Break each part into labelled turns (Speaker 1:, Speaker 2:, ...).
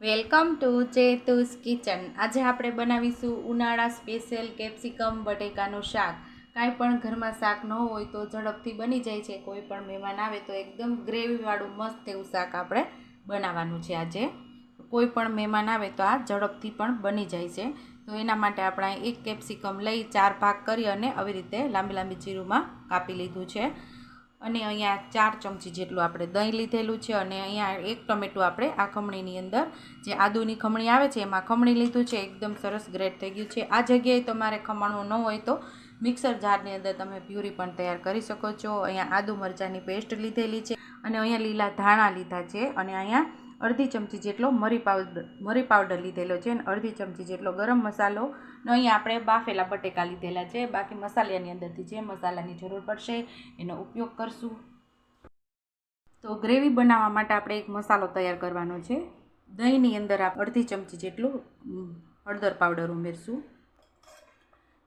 Speaker 1: Welcome to ચેતુસ kitchen. આજે આપણે બનાવીશું ઉનાળા સ્પેશિયલ કેપ્સિકમ બટેકાનું શાક. કાંઈ પણ ઘરમાં શાક ન હોય તો ઝડપથી બની જાય છે. કોઈ પણ મહેમાન આવે તો એકદમ ગ્રેવીવાળું મસ્ત એવું શાક આપણે બનાવવાનું છે આજે. કોઈ પણ મહેમાન આવે તો આ ઝડપથી પણ બની જાય છે. તો એના માટે આપણે એક કેપ્સિકમ લઈ ચાર ભાગ કરી અને આવી રીતે લાંબી લાંબી ચીરુમાં કાપી લીધું છે. અને અહીંયા ચાર ચમચી જેટલું આપણે દહીં લીધેલું છે અને અહીંયા એક ટમેટું આપણે આ ખમણીની અંદર, જે આદુની ખમણી આવે છે, એમાં ખમણી લીધું છે, એકદમ સરસ ગ્રેટ થઈ ગયું છે. આ જગ્યાએ તમારે ખમણવું ન હોય તો મિક્સર જારની અંદર તમે પ્યુરી પણ તૈયાર કરી શકો છો. અહીંયા આદુ મરચાંની પેસ્ટ લીધેલી છે અને અહીંયા લીલા ધાણા લીધા છે અને અહીંયા અડધી ચમચી જેટલો મરી પાવડર મરી પાવડર લીધેલો છે અને અડધી ચમચી જેટલો ગરમ મસાલો. ને અહીંયા આપણે બાફેલા બટેકા લીધેલા છે. બાકી મસાલાની અંદરથી જે મસાલાની જરૂર પડશે એનો ઉપયોગ કરશું. તો ગ્રેવી બનાવવા માટે આપણે એક મસાલો તૈયાર કરવાનો છે. દહીંની અંદર આપણે અડધી ચમચી જેટલું હળદર પાવડર ઉમેરશું.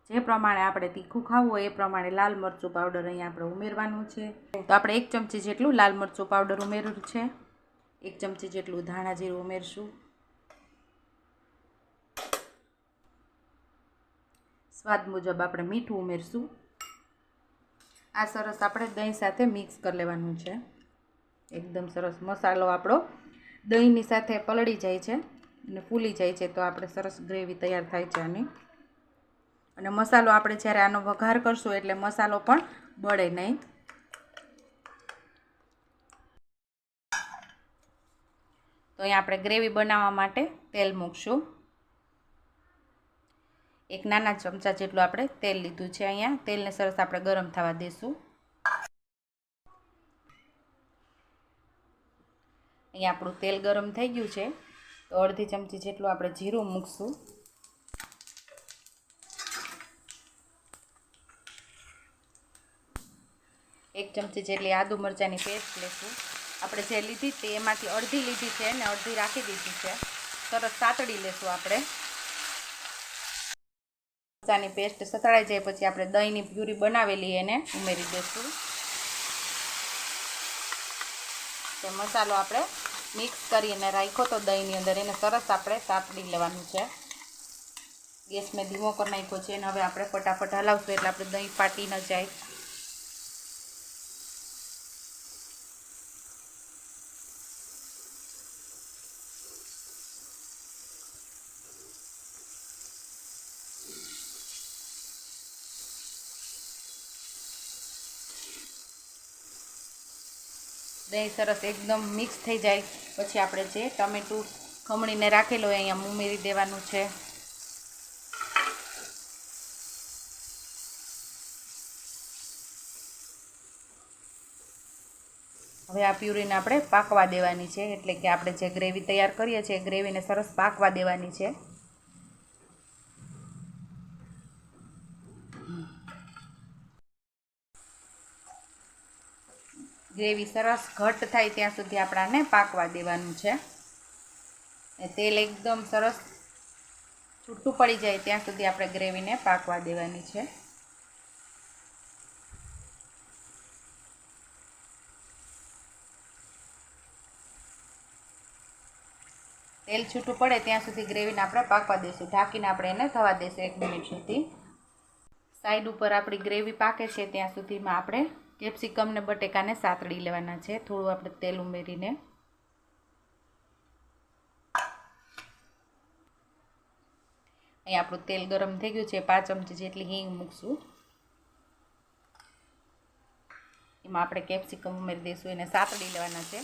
Speaker 1: જે પ્રમાણે આપણે તીખું ખાવું હોય એ પ્રમાણે લાલ મરચું પાવડર અહીંયા આપણે ઉમેરવાનું છે. તો આપણે એક ચમચી જેટલું લાલ મરચું પાવડર ઉમેર્યું છે. એક ચમચી જેટલું ધાણા જીરું ઉમેરશું. સ્વાદ મુજબ આપણે મીઠું ઉમેરશું. આ સરસ આપણે દહીં સાથે મિક્સ કરી લેવાનું છે. એકદમ સરસ મસાલો આપણો દહીંની સાથે પલળી જાય છે અને ફૂલી જાય છે તો આપણે સરસ ગ્રેવી તૈયાર થાય છે આની. અને મસાલો આપણે જ્યારે આનો વઘાર કરશું એટલે મસાલો પણ બળે નહીં. તો અહીંયા આપણે ગ્રેવી બનાવવા માટે તેલ મૂકશું. એક નાના ચમચા જેટલું આપણે તેલ લીધું છે અહીંયા. તેલને સરસ આપણે ગરમ થવા દઈશું અહીંયા આપણું તેલ ગરમ થઈ ગયું છે. તો અડધી ચમચી જેટલું આપણે જીરું મૂકશું. એક ચમચી જેટલી આદુ મરચાંની પેસ્ટ લેશું. આપણે જે લીધી હતી એમાંથી અડધી લીધી છે ને અડધી રાખી દીધી છે. સરસ સાતડી લેશું આપણે. મરચાની પેસ્ટ સતળાઈ જાય પછી આપણે દહીંની પ્યુરી બનાવેલી એને ઉમેરી દઈશું તો મસાલો આપણે મિક્સ કરીને રાખ્યો તો દહીંની અંદર એને સરસ આપણે સાતડી લેવાનું છે. ગેસ મેં ધીમો કરી નાખ્યો છે અને હવે આપણે ફટાફટ હલાવશું એટલે આપણે દહીં ફાટી ન જાય. દહીં સરસ એકદમ મિક્સ થઈ જાય. પછી આપણે જે ટમેટું ખમણીને રાખેલો હોય, અહીંયા ઉમેરી દેવાનું છે. હવે આ પ્યુરીને આપણે પાકવા દેવાની છે, એટલે કે આપણે જે ગ્રેવી તૈયાર કરીએ છીએ, ગ્રેવીને સરસ પાકવા દેવાની છે. ગ્રેવી સરસ ઘટ થાય ત્યાં સુધી આપણાને પાકવા દેવાનું છે. તેલ એકદમ સરસ છૂટું પડી જાય ત્યાં સુધી આપણે ગ્રેવીને પાકવા દેવાની છે. તેલ છૂટું પડે ત્યાં સુધી ગ્રેવીને આપણે પાકવા દઈશું ઢાંકીને આપણે એને થવા દઈશું એક મિનિટ સુધી. સાઈડ ઉપર આપણી ગ્રેવી પાકે છે, ત્યાં સુધીમાં આપણે કેપ્સિકમ ને બટેકાને સાતડી લેવાના છે. થોડું આપણે તેલ ઉમેરીને. અહીં આપણું તેલ ગરમ થઈ ગયું છે. પાંચ ચમચી જેટલી હિંગ મૂકશું. એમાં આપણે કેપ્સિકમ ઉમેરી દઈશું. એને સાતડી લેવાના છે.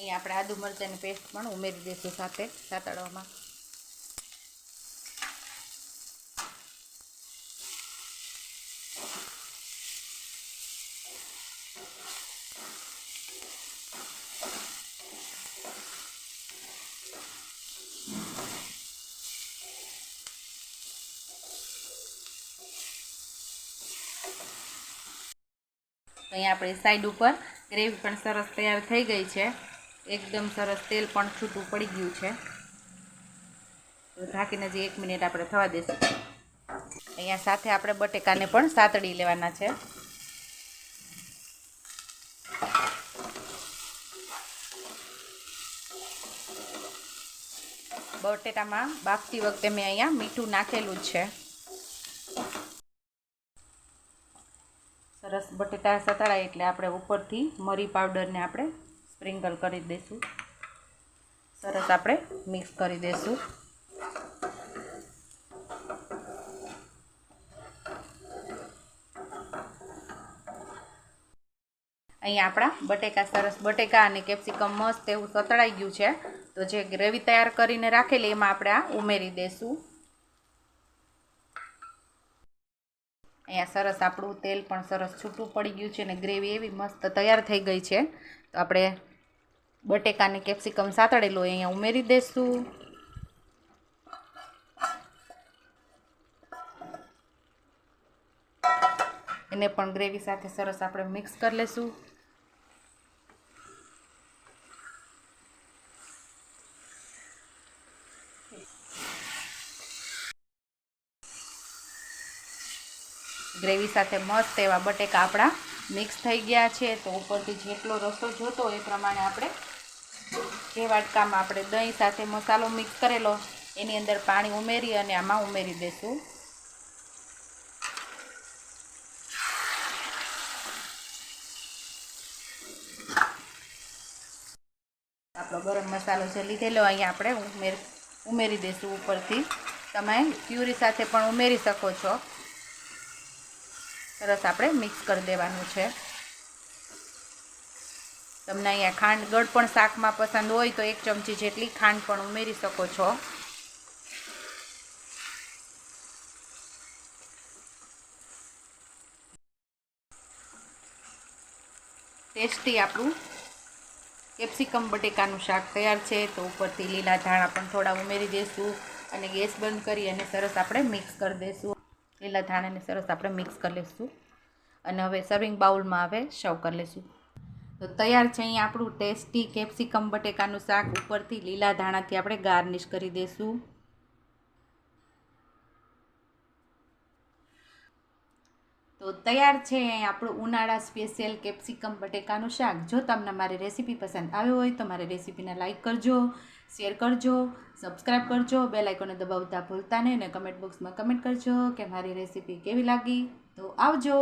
Speaker 1: અહીંયા આપણે આદુ મરચાંની પેસ્ટ પણ ઉમેરી દઈશું સાથે સાતડવામાં. અહીંયા આપણી સાઈડ ઉપર ગ્રેવી પણ સરસ તૈયાર થઈ ગઈ છે. એકદમ સરસ તેલ પણ છૂટું પડી ગયું છે. ઢાંકીને જે એક મિનિટ આપણે થવા દઈશું અહીંયા સાથે આપણે બટેકાને પણ સાતડી લેવાના છે. બટેટામાં બાફતી વખતે મેં અહીંયા મીઠું નાખેલું જ છે. સરસ બટેટા સતળાય એટલે આપણે ઉપરથી મરી પાવડરને આપણે સ્પ્રિંકલ કરી દઈશું સરસ આપણે મિક્સ કરી દઈશું અહીંયા આપણા બટેકા સરસ, બટેકા અને કેપ્સિકમ મસ્ત એવું સતળાઈ ગયું છે. તો જે ગ્રેવી તૈયાર કરીને રાખેલી એમાં આપણે આ ઉમેરી દઈશું અહીંયા સરસ આપણું તેલ પણ સરસ છૂટું પડી ગયું છે અને ગ્રેવી એવી મસ્ત તૈયાર થઈ ગઈ છે. તો આપણે બટેકા અને કેપ્સિકમ સાતળેલું અહીંયા ઉમેરી દઈશું એને પણ ગ્રેવી સાથે સરસ આપણે મિક્સ કરી લઈશું ગ્રેવી સાથે મસ્ત એવા બટેકા આપણા મિક્સ થઈ ગયા છે, તો ઉપરથી જેટલો રસો જોતો એ પ્રમાણે આપણે જે વાટકામાં આપણે દહીં સાથે મસાલો મિક્સ કરેલો, એની અંદર પાણી ઉમેરી અને આમાં ઉમેરી દઈશું. આપણો ગરમ મસાલો જે લીધેલો અહીંયા આપણે ઉમેર, ઉમેરી દઈશું ઉપરથી. તમે પ્યુરી સાથે પણ ઉમેરી શકો છો. સરસ આપણે મિક્સ કરી દેવાનું છે. તમને અહીંયા ખાંડ ગળ પણ શાકમાં પસંદ હોય તો એક ચમચી જેટલી ખાંડ પણ ઉમેરી શકો છો. ટેસ્ટી આપણું કેપ્સિકમ બટેકાનું શાક તૈયાર છે તો ઉપરથી લીલા ધાણા પણ થોડા ઉમેરી દઈશું અને ગેસ બંધ કરી અને સરસ આપણે મિક્સ કરી દઈશું લીલા ધાણાને સરસ આપણે મિક્સ કરી લઈશું અને હવે સર્વિંગ બાઉલમાં હવે સર્વ કરી લઈશું તો તૈયાર છે અહીં આપણું ટેસ્ટી કેપ્સિકમ બટેકાનું શાક ઉપરથી લીલા ધાણાથી આપણે ગાર્નિશ કરી દઈશું તો તૈયાર છે અહીં આપણું ઉનાળા સ્પેશિયલ કેપ્સિકમ બટેકાનું શાક. જો તમને મારી રેસીપી પસંદ આવી હોય તો મારી રેસીપીને લાઇક કરજો, શેર કરજો સબસ્ક્રાઈબ કરજો બે લાઇકોને દબાવતા ભૂલતા નહીં અને કમેન્ટ બોક્સમાં કમેન્ટ કરજો કે મારી રેસીપી કેવી લાગી. તો આવજો.